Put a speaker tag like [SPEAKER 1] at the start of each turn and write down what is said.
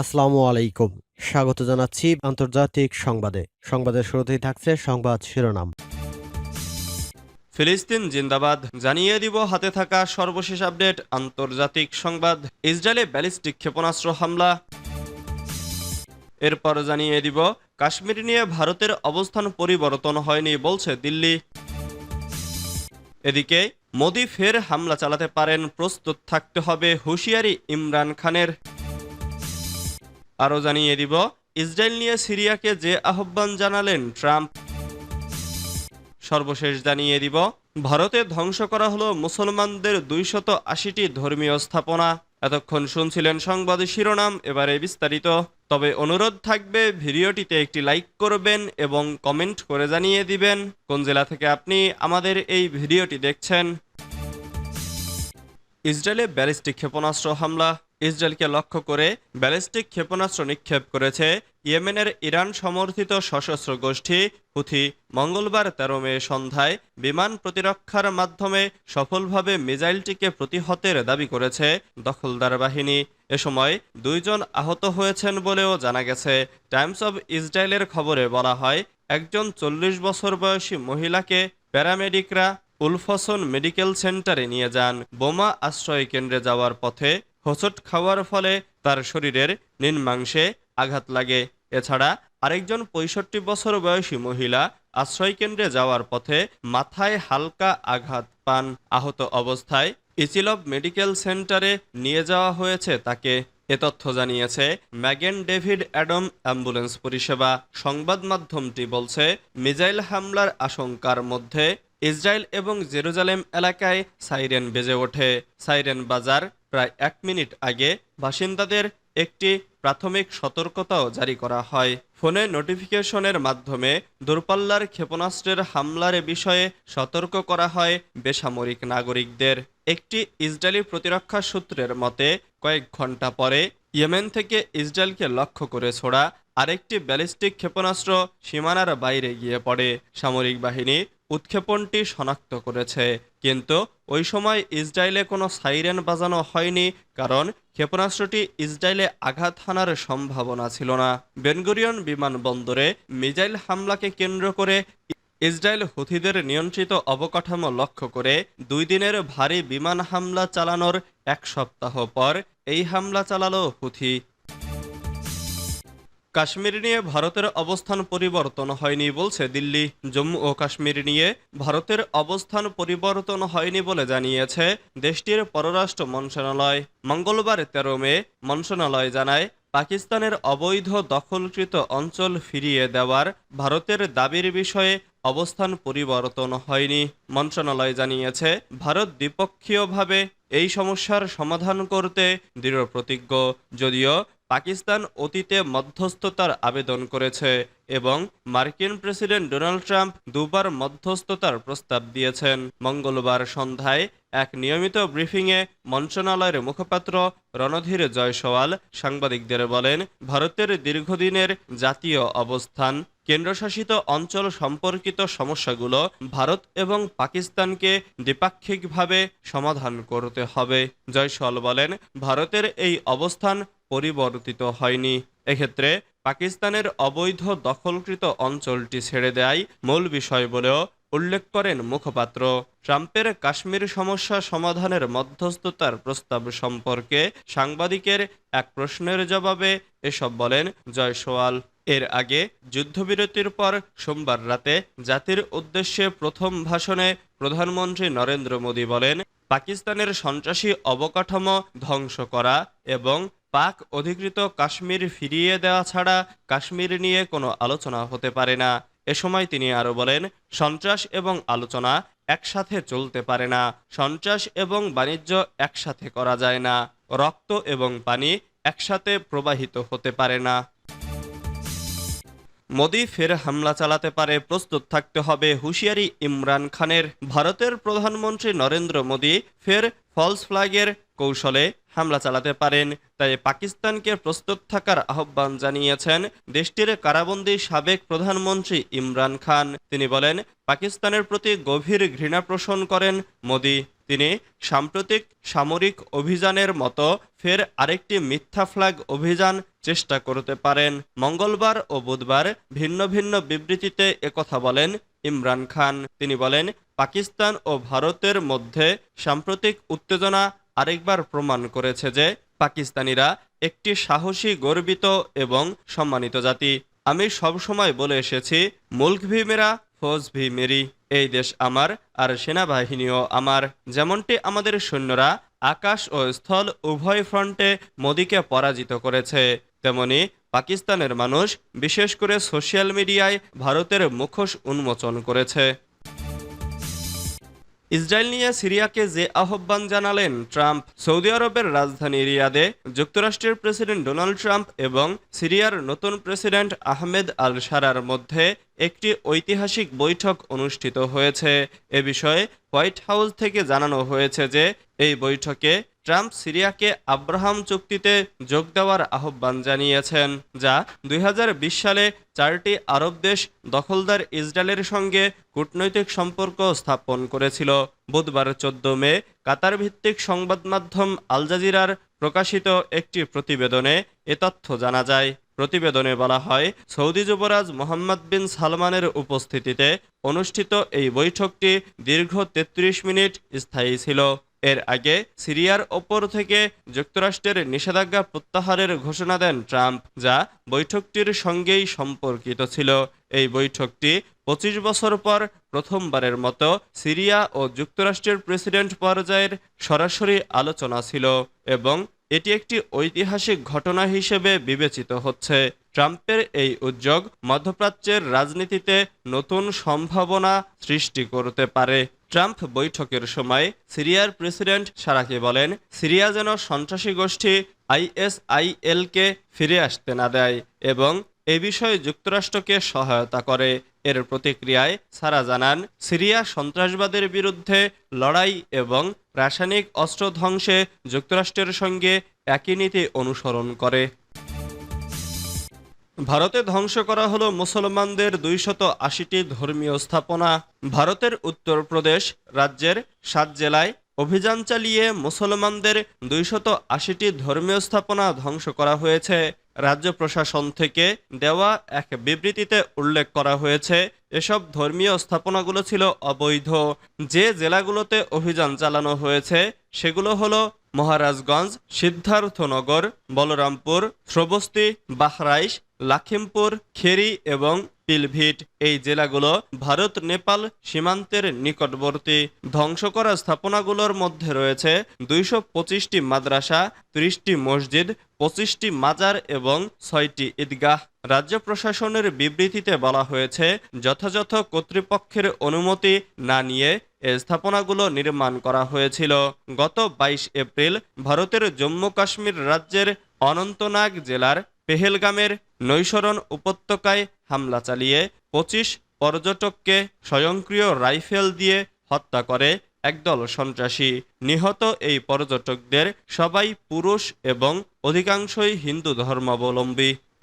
[SPEAKER 1] আসসালামু আলাইকুম। স্বাগত জানাচ্ছি আন্তর্জাতিক সংবাদে। সংবাদের শুরুতেই থাকছে সংবাদ শিরোনাম।
[SPEAKER 2] ফিলিস্তিন জিন্দাবাদ। জানিয়ে দিব হাতে থাকা সর্বশেষ আপডেট, আন্তর্জাতিক সংবাদ। ইসরায়েলে ব্যালিস্টিক ক্ষেপণাস্ত্র হামলা। এরপর জানিয়ে দিব, কাশ্মীর নিয়ে ভারতের অবস্থান পরিবর্তন হয়নি বলছে দিল্লি। এদিকে, মোদি ফের হামলা চালাতে পারেন, প্রস্তুত থাকতে হবে হুঁশিয়ারি ইমরান খানের। আরও জানিয়ে দিব, ইসরায়েল নিয়ে সিরিয়াকে যে আহ্বান জানালেন ট্রাম্প, সর্বশেষ জানিয়ে দিব, ভারতে ধ্বংস করা হলো মুসলমানদের দুইশত আশিটি ধর্মীয় স্থাপনা। এতক্ষণ শুনছিলেন সংবাদ শিরোনাম, এবারে বিস্তারিত। তবে অনুরোধ থাকবে, ভিডিওটিতে একটি লাইক করবেন এবং কমেন্ট করে জানিয়ে দিবেন, কোন জেলা থেকে আপনি আমাদের এই ভিডিওটি দেখছেন। ইসরায়েলে ব্যালিস্টিক ক্ষেপণাস্ত্র হামলা ইসরায়েলকে লক্ষ্য করে ব্যালিস্টিক ক্ষেপণাস্ত্র নিক্ষেপ করেছে ইয়েমেনের ইরান সমর্থিত সশস্ত্র গোষ্ঠী হুথি। মঙ্গলবার তেরো মে সন্ধ্যায় বিমান প্রতিরক্ষার মাধ্যমে সফলভাবে মিজাইলটিকে প্রতিহতের দাবি করেছে দখলদার বাহিনী। এ সময় দুইজন আহত হয়েছেন বলেও জানা গেছে। টাইমস অব ইসরায়েলের খবরে বলা হয়, একজন চল্লিশ বছর বয়সী মহিলাকে প্যারামেডিকরা উলফসন মেডিকেল সেন্টারে নিয়ে যান। বোমা আশ্রয় কেন্দ্রে যাওয়ার পথে হোঁচট খাওয়ার ফলে তার শরীরের নিম্নাংশে আঘাত লাগে। এছাড়া আরেকজন পঁয়ষট্টি বছর বয়সী মহিলা আশ্রয় কেন্দ্রে যাওয়ার পথে মাথায় হালকা আঘাত পান। আহত অবস্থায় ইচিলভ মেডিকেল সেন্টারে নিয়ে যাওয়া হয়েছে তাকে। এ তথ্য জানিয়েছে ম্যাগেন ডেভিড অ্যাডম অ্যাম্বুলেন্স পরিষেবা। সংবাদ মাধ্যমটি বলছে, মিজাইল হামলার আশঙ্কার মধ্যে ইসরায়েল এবং জেরুজালেম এলাকায় সাইরেন বেজে ওঠে। সাইরেন বাজার প্রায় এক মিনিট আগে বাসিন্দাদের একটি প্রাথমিক সতর্কতাও জারি করা হয়। ফোনে নোটিফিকেশনের মাধ্যমে দূরপাল্লার ক্ষেপণাস্ত্রের হামলার বিষয়ে সতর্ক করা হয় বেসামরিক নাগরিকদের। একটি ইসরায়েলি প্রতিরক্ষা সূত্রের মতে, কয়েক ঘণ্টা পরে ইয়েমেন থেকে ইসরায়েলকে লক্ষ্য করে ছোড়া আরেকটি ব্যালিস্টিক ক্ষেপণাস্ত্র সীমানার বাইরে গিয়ে পড়ে। সামরিক বাহিনী উৎক্ষেপণটি শনাক্ত করেছে। কিন্তু ওই সময় ইসরায়েলে কোনো সাইরেন বাজানো হয়নি কারণ ক্ষেপণাস্ত্রটি ইসরায়েলে আঘাত হানার সম্ভাবনা ছিল না। বেনগুরিয়ন বিমানবন্দরে মিজাইল হামলাকে কেন্দ্র করে ইসরায়েল হুথিদের নিয়ন্ত্রিত অবকাঠামো লক্ষ্য করে দুই দিনের ভারী বিমান হামলা চালানোর এক সপ্তাহ পর এই হামলা চালালো হুথি। কাশ্মীর নিয়ে ভারতের অবস্থান পরিবর্তন হয়নি বলছে দিল্লি। জম্মু ও কাশ্মীর নিয়ে ভারতের অবস্থান পরিবর্তন হয়নি বলে জানিয়েছে দেশটির পররাষ্ট্র মন্ত্রণালয়। মঙ্গলবার তেরো মে মন্ত্রণালয় জানায়, পাকিস্তানের অবৈধ দখলকৃত অঞ্চল ফিরিয়ে দেওয়ার ভারতের দাবির বিষয়ে অবস্থান পরিবর্তন হয়নি। মন্ত্রণালয় জানিয়েছে, ভারত দ্বিপক্ষীয়ভাবে এই সমস্যার সমাধান করতে দৃঢ় প্রতিজ্ঞ যদিও পাকিস্তান অতীতে মধ্যস্থতার আবেদন করেছে এবং মার্কিন প্রেসিডেন্ট ডোনাল্ড ট্রাম্প দুবার মধ্যস্থতার প্রস্তাব দিয়েছেন। মঙ্গলবার সন্ধ্যায় এক নিয়মিত ব্রিফিংয়ে মন্ত্রণালয়ের মুখপাত্র রণধীর জয়সওয়াল সাংবাদিকদের বলেন, ভারতের দীর্ঘদিনের জাতীয় অবস্থান, কেন্দ্রশাসিত অঞ্চল সম্পর্কিত সমস্যাগুলো ভারত এবং পাকিস্তানকে দ্বিপাক্ষিকভাবে সমাধান করতে হবে। জয়সওয়াল বলেন, ভারতের এই অবস্থান পরিবর্তিত হয়নি। এক্ষেত্রে পাকিস্তানের অবৈধ দখলকৃত অঞ্চলটি ছেড়ে দেয় মূল বিষয় বলেও উল্লেখ করেন মুখপাত্র। ট্রাম্পের কাশ্মীর সমস্যা সমাধানের মধ্যস্থতার প্রস্তাব সম্পর্কে সাংবাদিকের এক প্রশ্নের জবাবে এসব বলেন জয়সওয়াল। এর আগে যুদ্ধবিরতির পর সোমবার রাতে জাতির উদ্দেশ্যে প্রথম ভাষণে প্রধানমন্ত্রী নরেন্দ্র মোদী বলেন, পাকিস্তানের সন্ত্রাসী অবকাঠামো ধ্বংস করা এবং পাক অধিকৃত কাশ্মীর ফিরিয়ে দেওয়া ছাড়া কাশ্মীর নিয়ে কোনো আলোচনা হতে পারে না। এ সময় তিনি আরও বলেন, সন্ত্রাস এবং আলোচনা একসাথে চলতে পারে না, সন্ত্রাস এবং বাণিজ্য একসাথে করা যায় না, রক্ত এবং পানি একসাথে প্রবাহিত হতে পারে না। মোদি ফের হামলা চালাতে পারে, প্রস্তুত থাকতে হবে, হুঁশিয়ারি ইমরান খানের। ভারতের প্রধানমন্ত্রী নরেন্দ্র মোদি ফের ফলস ফ্ল্যাগের কৌশলে হামলা চালাতে পারেন। তাই পাকিস্তানকে প্রস্তুত থাকার আহ্বান জানিয়েছেন দেশটির কারাবন্দী সাবেক প্রধানমন্ত্রী ইমরান খান। তিনি বলেন, পাকিস্তানের প্রতি গভীর ঘৃণা পোষণ করেন মোদি। তিনি সাম্প্রতিক সামরিক অভিযানের মতো ফের আরেকটি মিথ্যা ফ্ল্যাগ অভিযান চেষ্টা করতে পারেন। মঙ্গলবার ও বুধবার ভিন্ন ভিন্ন বিবৃতিতে একথা বলেন ইমরান খান। তিনি বলেন, পাকিস্তান ও ভারতের মধ্যে সাম্প্রতিক উত্তেজনা আরেকবার প্রমাণ করেছে যে পাকিস্তানিরা একটি সাহসী, গর্বিত এবং সম্মানিত জাতি। আমি সবসময় বলে এসেছি, মুল্ক ভি মেরা, ফৌজ ভি মেরি। এই দেশ আমার আর সেনাবাহিনীও আমার। যেমনটি আমাদের সৈন্যরা আকাশ ও স্থল উভয় ফ্রন্টে মোদীকে পরাজিত করেছে, তেমনি পাকিস্তানের মানুষ, বিশেষ করে সোশ্যাল মিডিয়ায় ভারতের মুখোশ উন্মোচন করেছে। ইসরায়েল নিয়ে সিরিয়াকে যে আহ্বান জানালেন ট্রাম্প, সৌদি আরবের রাজধানী রিয়াদে যুক্তরাষ্ট্রের প্রেসিডেন্ট ডোনাল্ড ট্রাম্প এবং সিরিয়ার নতুন প্রেসিডেন্ট আহমেদ আল সারার মধ্যে একটি ঐতিহাসিক বৈঠক অনুষ্ঠিত হয়েছে। এ বিষয়ে হোয়াইট হাউস থেকে জানানো হয়েছে যে, এই বৈঠকে ট্রাম্প সিরিয়াকে আব্রাহাম চুক্তিতে যোগ দেওয়ার আহ্বান জানিয়েছেন, যা দুই হাজার বিশ সালে চারটি আরব দেশ দখলদার ইসরায়েলের সঙ্গে কূটনৈতিক সম্পর্ক স্থাপন করেছিল। বুধবার চোদ্দ মে কাতার ভিত্তিক সংবাদ মাধ্যম আল জাজিরার প্রকাশিত একটি প্রতিবেদনে এ তথ্য জানা যায়। প্রতিবেদনে বলা হয়, সৌদি যুবরাজ মোহাম্মদ বিন সালমানের উপস্থিতিতে অনুষ্ঠিত এই বৈঠকটি দীর্ঘ ৩৩ মিনিট স্থায়ী ছিল। এর আগে সিরিয়ার ওপর থেকে যুক্তরাষ্ট্রের নিষেধাজ্ঞা প্রত্যাহারের ঘোষণা দেন ট্রাম্প, যা বৈঠকটির সঙ্গেই সম্পর্কিত ছিল। এই বৈঠকটি পঁচিশ বছর পর প্রথমবারের মতো সিরিয়া ও যুক্তরাষ্ট্রের প্রেসিডেন্ট পর্যায়ের সরাসরি আলোচনা ছিল এবং এটি একটি ঐতিহাসিক ঘটনা হিসেবে বিবেচিত হচ্ছে। ট্রাম্পের এই উদ্যোগ মধ্যপ্রাচ্যের রাজনীতিতে নতুন সম্ভাবনা সৃষ্টি করতে পারে। ট্রাম্প বৈঠকের সময় সিরিয়ার প্রেসিডেন্ট সারাকে বলেন, সিরিয়া যেন সন্ত্রাসী গোষ্ঠী আইএসআইএলকে ফিরে আসতে না দেয় এবং এ বিষয়ে যুক্তরাষ্ট্রকে সহায়তা করে। এর প্রতিক্রিয়ায় সারা জানান, সিরিয়া সন্ত্রাসবাদের বিরুদ্ধে লড়াই এবং রাসায়নিক অস্ত্র ধ্বংসে যুক্তরাষ্ট্রের সঙ্গে একই নীতি অনুসরণ করে। ভারতে ধ্বংস করা হলো মুসলমানদের দুইশত আশিটি ধর্মীয় স্থাপনা। ভারতের উত্তরপ্রদেশ রাজ্যের সাত জেলায় অভিযান চালিয়ে মুসলমানদের দুইশত আশিটি ধর্মীয় স্থাপনা ধ্বংস করা হয়েছে। রাজ্য প্রশাসন থেকে দেওয়া এক বিবৃতিতে উল্লেখ করা হয়েছে, এসব ধর্মীয় স্থাপনাগুলো ছিল অবৈধ। যে জেলাগুলোতে অভিযান চালানো হয়েছে, সেগুলো হলো মহারাজগঞ্জ, সিদ্ধার্থনগর, বলরামপুর শ্রবস্তি বাহরাইশ, লাখিমপুর, খেরি এবং পিলভিট। এই জেলাগুলো ভারত, নেপাল সীমান্তের নিকটবর্তী। ধ্বংস করা স্থাপনাগুলোর মধ্যে রয়েছে দুইশো পঁচিশটি মাদ্রাসা, ত্রিশটি মসজিদ পঁচিশটি মাজার এবং ছয়টি ঈদগাহ। রাজ্য প্রশাসনের বিবৃতিতে বলা হয়েছে, যথাযথ কর্তৃপক্ষের অনুমতি না নিয়ে এ স্থাপনাগুলো নির্মাণ করা হয়েছিল। গত বাইশ এপ্রিল ভারতের জম্মু কাশ্মীর রাজ্যের অনন্তনাগ জেলার পেহেলগামের নৈসরণ উপত্যকায় হামলা চালিয়ে পঁচিশ পর্যটককে স্বয়ংক্রিয় রাইফেল দিয়ে হত্যা করে একদল সন্ত্রাসী নিহত এই পর্যটকদের সবাই পুরুষ এবং অধিকাংশই হিন্দু ধর্মাবলম্বী।